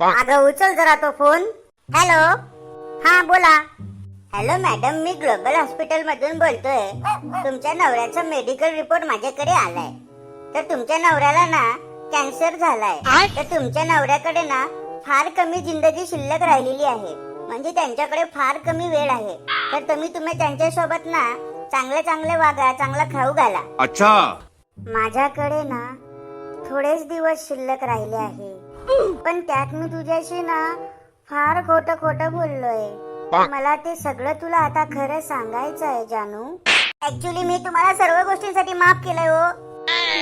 अगं उचल जरा तो फोन. हॅलो हा बोला. हॅलो मॅडम मी ग्लोबल हॉस्पिटल मधून बोलतोय. तुमच्या नवऱ्याचा मेडिकल रिपोर्ट माझ्याकडे आलाय. तर तुमच्या नवऱ्याला ना कॅन्सर झालाय. तर तुमच्या नवऱ्याकडे ना फार कमी जिंदगी शिल्लक राहिलेली आहे. म्हणजे त्यांच्याकडे फार कमी वेळ आहे. तर तुम्ही तुम्ही त्यांच्यासोबत ना चांगले चांगले वागा चांगला खाऊ घाला. अच्छा. माझ्याकडे ना थोडेच दिवस शिल्लक राहिले आहे. पण त्यात मी तुझ्याशी ना फार खोट खोट बोललोय. मला ते सगळं तुला आता खरं सांगायचं आहे जानू. ऍक्च्युली मी तुम्हाला सर्व गोष्टींसाठी माफ केलंय हो.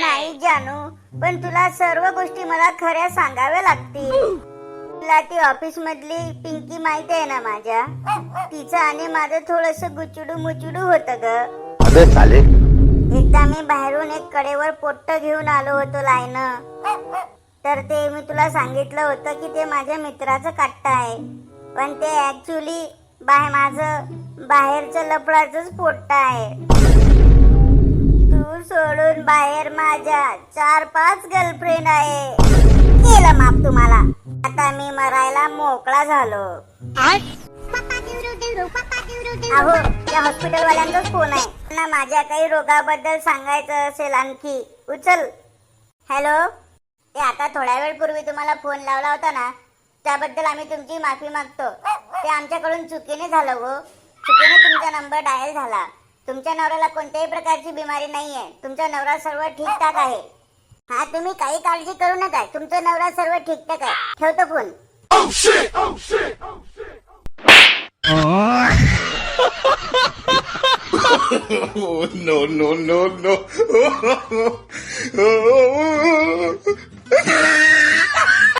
नाही जानू. पण तुला सर्व गोष्टी मला खऱ्या सांगाव्या लागतील. तुला ती ऑफिस मधली पिंकी माहिती आहे ना माझ्या? तिचं आणि माझं थोडस गुचुडू मुचुडू होत ग. एकदा मी बाहेरून एक कडेवर पोट्ट घेऊन आलो होतो लाईन. तर ते मी तुला सांगितलं होतं की ते माझ्या मित्राचं काट्टा आहे. पण ते ऍक्च्युली बाहेर माझं बाहेरचं लफडाच पोट्ट आहे. तू सोडून बाहेर माझ्या चार पाच गर्लफ्रेंड आहे. केलं माफ तुम्हाला. आता मी मरायला मोकळा झालो. अहो या हॉस्पिटल वाल्यांचाच फोन आहे. त्यांना माझ्या काही रोगाबद्दल सांगायचं असेल आणखी. उचल. हॅलो? ते आता थोड्या वेळ पूर्वी तुम्हाला फोन लावला होता ना त्याबद्दल आम्ही तुमची माफी मागतो. ते आमच्याकडून चुकीने झालं हो. चुकीने तुमचा नंबर डायल झाला. तुमच्या नवऱ्याला कोणत्याही प्रकारची बिमारी नाहीये. तुमचा नवरा सर्व ठीकठाक आहे. हा तुम्ही काही काळजी करू नका. तुमचा नवरा सर्व ठीकठाक आहे. ठेवतो phone. Oh, no, no, no, no. Yeah.